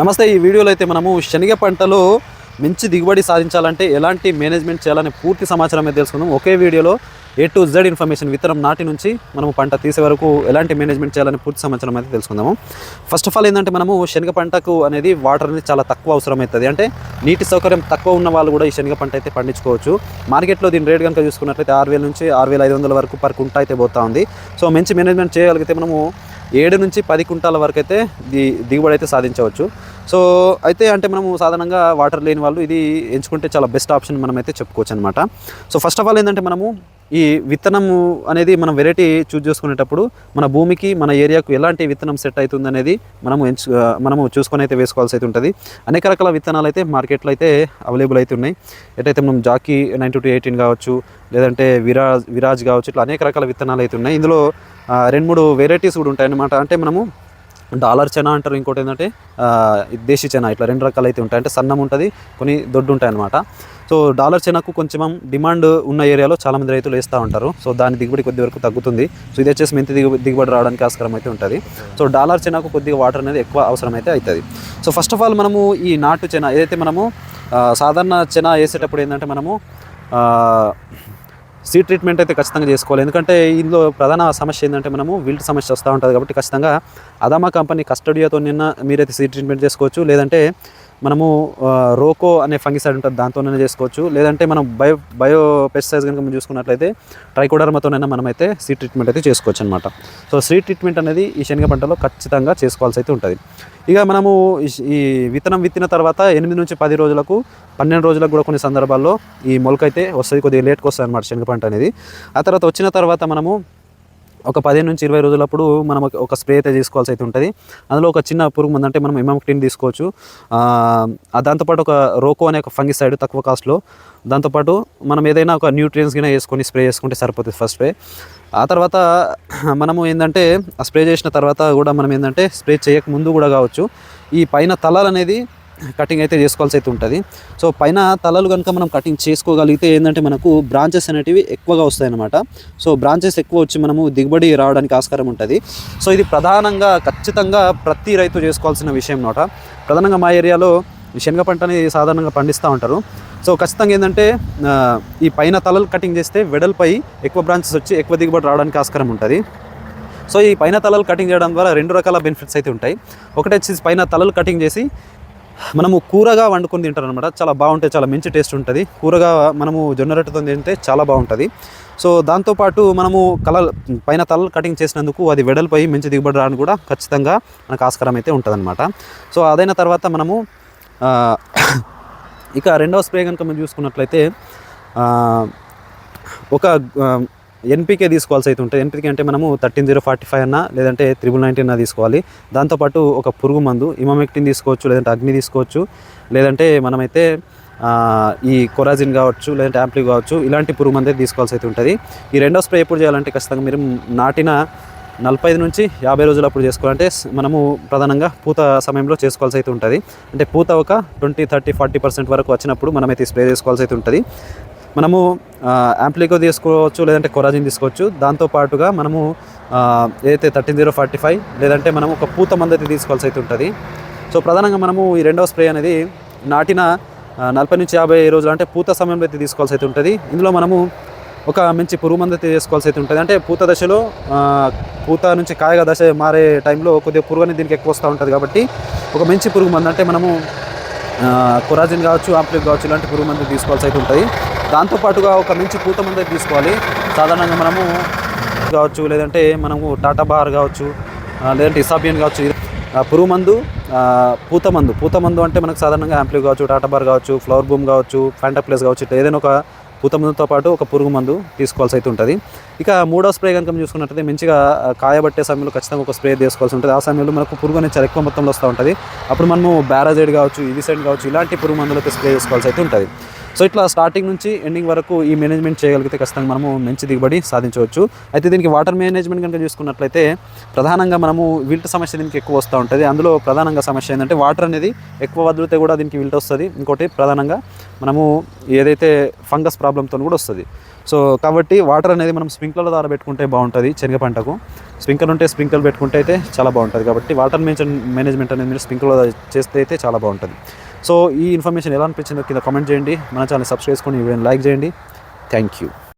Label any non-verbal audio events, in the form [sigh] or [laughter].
నమస్తే ఈ వీడియోలో అయితే మనము శనగ పంటలో మంచి దిగుబడి సాధించాలంటే ఎలాంటి మేనేజ్మెంట్ చేయాలనే పూర్తి సమాచారం అయితే తెలుసుకుందాం. ఒకే వీడియోలో ఏ టు జెడ్ ఇన్ఫర్మేషన్ విత్తనం నాటి నుంచి మనము పంట తీసే వరకు ఎలాంటి మేనేజ్మెంట్ చేయాలని పూర్తి సమాచారం అయితే తెలుసుకుందాము. ఫస్ట్ ఆఫ్ ఆల్ ఏంటంటే మనము శనగ పంటకు అనేది వాటర్ అనేది చాలా తక్కువ అవసరం అవుతుంది. అంటే నీటి సౌకర్యం తక్కువ ఉన్న వాళ్ళు కూడా ఈ శనగ పంట అయితే పండించుకోవచ్చు. మార్కెట్లో దీని రేట్ కనుక చూసుకున్నట్లయితే ఆరు వేల నుంచి ఆరు వేల ఐదు వందల వరకు పర్ కుంట అయితే పోతా ఉంది. సో మంచి మేనేజ్మెంట్ చేయగలిగితే మనము ఏడు నుంచి పది కుంటాల వరకు అయితే ది దిగుబడి అయితే సాధించవచ్చు. సో అయితే అంటే మనము సాధారణంగా వాటర్ లేని వాళ్ళు ఇది ఎంచుకుంటే చాలా బెస్ట్ ఆప్షన్ మనం అయితే చెప్పుకోవచ్చు అనమాట సో ఫస్ట్ ఆఫ్ ఆల్ ఏంటంటే మనము ఈ విత్తనము అనేది మనం వెరైటీ చూజ్ చేసుకునేటప్పుడు మన భూమికి మన ఏరియాకు ఎలాంటి విత్తనం సెట్ అవుతుంది అనేది మనము ఎంచు మనము చూసుకొని అయితే వేసుకోవాల్సి అయితే ఉంటుంది. అనేక రకాల విత్తనాలు అయితే మార్కెట్లో అయితే అవైలబుల్ అయితే ఉన్నాయి. ఎటైతే మనం జాకీ నైన్ టూ ఎయిటీన్ కావచ్చు లేదంటే విరాజ్ విరాజ్ కావచ్చు ఇట్లా అనేక రకాల విత్తనాలు అయితే ఉన్నాయి. ఇందులో రెండు మూడు వెరైటీస్ కూడా ఉంటాయన్నమాట. అంటే మనము డాలర్ చెనా అంటారు ఇంకోటి ఏంటంటే దేశీ చెనా ఇట్లా రెండు రకాలు అయితే ఉంటాయి. అంటే సన్నం ఉంటుంది కొన్ని దొడ్డు ఉంటాయి అనమాట సో డాలర్ చెనాకు కొంచెం డిమాండ్ ఉన్న ఏరియాలో చాలామంది రైతులు వేస్తూ ఉంటారు. సో దాని దిగుబడి కొద్ది వరకు తగ్గుతుంది. సో ఇది వచ్చేసి మెంతి దిగు దిగుబడి రావడానికి ఆస్కారం అయితే ఉంటుంది. సో డాలర్ చెనాకు కొద్దిగా వాటర్ అనేది ఎక్కువ అవసరం అయితే అవుతుంది. సో ఫస్ట్ ఆఫ్ ఆల్ మనము ఈ నాటు చెన ఏదైతే మనము సాధారణ చెనా వేసేటప్పుడు ఏంటంటే మనము సీ ట్రీట్మెంట్ అయితే ఖచ్చితంగా చేసుకోవాలి. ఎందుకంటే ఇందులో ప్రధాన సమస్య ఏంటంటే మనము విల్ట్ సమస్య వస్తూ ఉంటుంది కాబట్టి ఖచ్చితంగా అదామా కంపెనీ కస్టడియాతో నిన్న మీరైతే సీ ట్రీట్మెంట్ చేసుకోవచ్చు. లేదంటే మనము రోకో అనే ఫంగిసైడ్ ఉంటుంది దాంతోనైనా చేసుకోవచ్చు. లేదంటే మనం బయో బయో పెస్టిసైడ్స్ కనుక మనం చూసుకున్నట్లయితే ట్రైకోడర్మతోనైనా మనం అయితే సీడ్ ట్రీట్మెంట్ అయితే చేసుకోవచ్చు అనమాట సో సీడ్ ట్రీట్మెంట్ అనేది ఈ శనగ పంటలో ఖచ్చితంగా చేసుకోవాల్సి అయితే ఉంటుంది. ఇక మనము ఈ- ఈ విత్తనం విత్తిన తర్వాత ఎనిమిది నుంచి పది రోజులకు పన్నెండు రోజులకు కూడా కొన్ని సందర్భాల్లో ఈ మొలక అయితే వస్తుంది కొద్దిగా లేట్కి వస్తుంది అనమాట శనగ పంట అనేది. ఆ తర్వాత వచ్చిన తర్వాత మనము ఒక పదిహేను నుంచి ఇరవై రోజులప్పుడు మనం ఒక- స్ప్రే అయితే తీసుకోవాల్సి అయితే ఉంటుంది. అందులో ఒక చిన్న పురుగు మందు అంటే మనం ఇమాక్టిన్ తీసుకోవచ్చు. దాంతోపాటు ఒక రోకో అనే ఒక ఫంగిసైడ్ తక్కువ కాస్ట్లో దాంతోపాటు మనం ఏదైనా ఒక న్యూట్రియన్స్ గిన వేసుకొని స్ప్రే చేసుకుంటే సరిపోతుంది ఫస్ట్ స్ప్రే. ఆ తర్వాత [clears throat] మనము ఏంటంటే ఆ స్ప్రే చేసిన తర్వాత కూడా మనం ఏంటంటే స్ప్రే చేయక ముందు కూడా కావచ్చు. ఈ పైన తలాలు అనేది కటింగ్ అయితే చేసుకోవాల్సి అయితే ఉంటుంది. సో పైన తలలు కనుక మనం కటింగ్ చేసుకోగలిగితే ఏంటంటే మనకు బ్రాంచెస్ అనేటివి ఎక్కువగా వస్తాయి అన్నమాట సో బ్రాంచెస్ ఎక్కువ వచ్చి మనము దిగుబడి రావడానికి ఆస్కారం ఉంటుంది. సో ఇది ప్రధానంగా ఖచ్చితంగా ప్రతి రైతు చేసుకోవాల్సిన విషయం నోట ప్రధానంగా మా ఏరియాలో శనగ పంటని సాధారణంగా పండిస్తూ ఉంటారు. సో ఖచ్చితంగా ఏంటంటే ఈ పైన తలలు కటింగ్ చేస్తే వెడల్పై ఎక్కువ బ్రాంచెస్ వచ్చి ఎక్కువ దిగుబడి రావడానికి ఆస్కారం ఉంటుంది. సో ఈ పైన తలలు కటింగ్ చేయడం ద్వారా రెండు రకాల బెనిఫిట్స్ అయితే ఉంటాయి. ఒకటి వచ్చేసి పైన తలలు కటింగ్ చేసి మనము కూరగా వండుకొని తింటారు అనమాట చాలా బాగుంటాయి చాలా మంచి టేస్ట్ ఉంటుంది. కూరగా మనము జొన్న రొట్టెతో తింటే చాలా బాగుంటుంది. సో దాంతోపాటు మనము కలర్ పైన తలలు కటింగ్ చేసినందుకు అది వెడల్పై మంచి దిగుబడి రాని కూడా ఖచ్చితంగా మనకు ఆస్కారం అయితే ఉంటుందన్నమాట. సో అదైన తర్వాత మనము ఇక రెండవ స్ప్రే కనుక మనం చూసుకున్నట్లయితే ఒక ఎన్పికే తీసుకోవాల్సి అయితే ఉంటుంది. ఎన్పికే అంటే మనము థర్టీన్ జీరో ఫార్టీ ఫైవ్ అన్న లేదంటే త్రిబుల్ నైన్టీన్ అన్న తీసుకోవాలి. దాంతోపాటు ఒక పురుగు మందు ఇమామెక్టిన్ తీసుకోవచ్చు లేదంటే అగ్ని తీసుకోవచ్చు లేదంటే మనమైతే ఈ కొరాజిన్ కావచ్చు లేదంటే యాంప్లీ కావచ్చు ఇలాంటి పురుగు మందే తీసుకోవాల్సి అయితే ఉంటుంది. ఈ రెండో స్ప్రే ఎప్పుడు చేయాలంటే ఖచ్చితంగా మీరు నాటిన నలభై ఐదు నుంచి యాభై రోజులప్పుడు చేసుకోవాలంటే మనము ప్రధానంగా పూత సమయంలో చేసుకోవాల్సి అయితే ఉంటుంది. అంటే పూత ఒక ట్వంటీ థర్టీ ఫార్టీ పర్సెంట్ వరకు వచ్చినప్పుడు మనమైతే స్ప్రే చేసుకోవాల్సి అయితే ఉంటుంది. మనము యాంప్లికో తీసుకోవచ్చు లేదంటే కొరాజిన్ తీసుకోవచ్చు. దాంతోపాటుగా మనము ఏదైతే థర్టీన్ జీరో ఫార్టీ ఫైవ్ లేదంటే మనం ఒక పూత మందు అయితే తీసుకోవాల్సి అయితే ఉంటుంది. సో ప్రధానంగా మనము ఈ రెండవ స్ప్రే అనేది నాటిన నలభై నుంచి యాభై రోజులు అంటే పూత సమయంలో అయితే తీసుకోవాల్సి అయితే ఉంటుంది. ఇందులో మనము ఒక మంచి పురుగు మందు అయితే చేసుకోవాల్సి అయితే ఉంటుంది. అంటే పూత దశలో పూత నుంచి కాయగా దశ మారే టైంలో కొద్దిగా పురుగు అనేది దీనికి ఎక్కువ వస్తూ ఉంటుంది కాబట్టి ఒక మంచి పురుగు మందు అంటే మనము కొరాజిన్ కావచ్చు ఆంప్లిక్ కావచ్చు ఇలాంటి పురుగు మందు తీసుకోవాల్సి అయితే ఉంటుంది. దాంతోపాటుగా ఒక మంచి పూత మందు తీసుకోవాలి. సాధారణంగా మనము కావచ్చు లేదంటే మనము టాటా బార్ కావచ్చు లేదంటే ఇసాబియన్ కావచ్చు పురుగు మందు పూత మందు. పూత మందు అంటే మనకు సాధారణంగా యాంప్లిక్ కావచ్చు టాటా బార్ కావచ్చు ఫ్లవర్ బూమ్ కావచ్చు ఫ్యాంటాప్లేస్ కావచ్చు ఇట్లా ఏదైనా ఒక పూత మందుతో పాటు ఒక పురుగు మందు తీసుకోవాల్సి అయితే ఉంటుంది. ఇక మూడో స్ప్రే కనుక చూసుకున్నట్టయితే చూసుకున్నట్లయితే మంచిగా కాయబట్టే సమయంలో ఖచ్చితంగా ఒక స్ప్రే తీసుకోవాల్సి ఉంటుంది. ఆ సమయంలో మనకు పురుగు అనేది చాలా ఎక్కువ మొత్తంలో వస్తూ ఉంటుంది. అప్పుడు మనము బ్యారాజైడ్ కావచ్చు ఇవిసైడ్ కావచ్చు ఇలాంటి పురుగు మందులతో స్ప్రే చేసుకోవాల్సి అయితే ఉంటుంది. సో ఇట్లా స్టార్టింగ్ నుంచి ఎండింగ్ వరకు ఈ మేనేజ్మెంట్ చేయగలిగితే ఖచ్చితంగా మనము మంచి దిగుబడి సాధించవచ్చు. అయితే దీనికి వాటర్ మేనేజ్మెంట్ కనుక చూసుకున్నట్లయితే ప్రధానంగా మనము విల్ట్ సమస్య దీనికి ఎక్కువ వస్తూ ఉంటుంది. అందులో ప్రధానంగా సమస్య ఏంటంటే వాటర్ అనేది ఎక్కువ వదిలితే కూడా దీనికి విల్ట్ వస్తుంది. ఇంకోటి ప్రధానంగా మనము ఏదైతే ఫంగస్ ప్రాబ్లంతో కూడా వస్తుంది. సో కాబట్టి వాటర్ అనేది మనం స్ప్రింక్లర్ ద్వారా పెట్టుకుంటే బాగుంటుంది శనగ పంటకు. స్ప్రింక్లర్ ఉంటే స్ప్రింక్లర్ పెట్టుకుంటే అయితే చాలా బాగుంటుంది. కాబట్టి వాటర్ మేనేజ్మెంట్ అనేది మీరు స్ప్రింక్లర్ చేస్తే అయితే చాలా బాగుంటుంది. సో ఈ ఇన్ఫర్మేషన్ ఎలా అనిపించిందో కింద కామెంట్ చేయండి. మన ఛానల్ సబ్స్క్రైబ్ చేసుకొని లైక్ చేయండి. Thank you.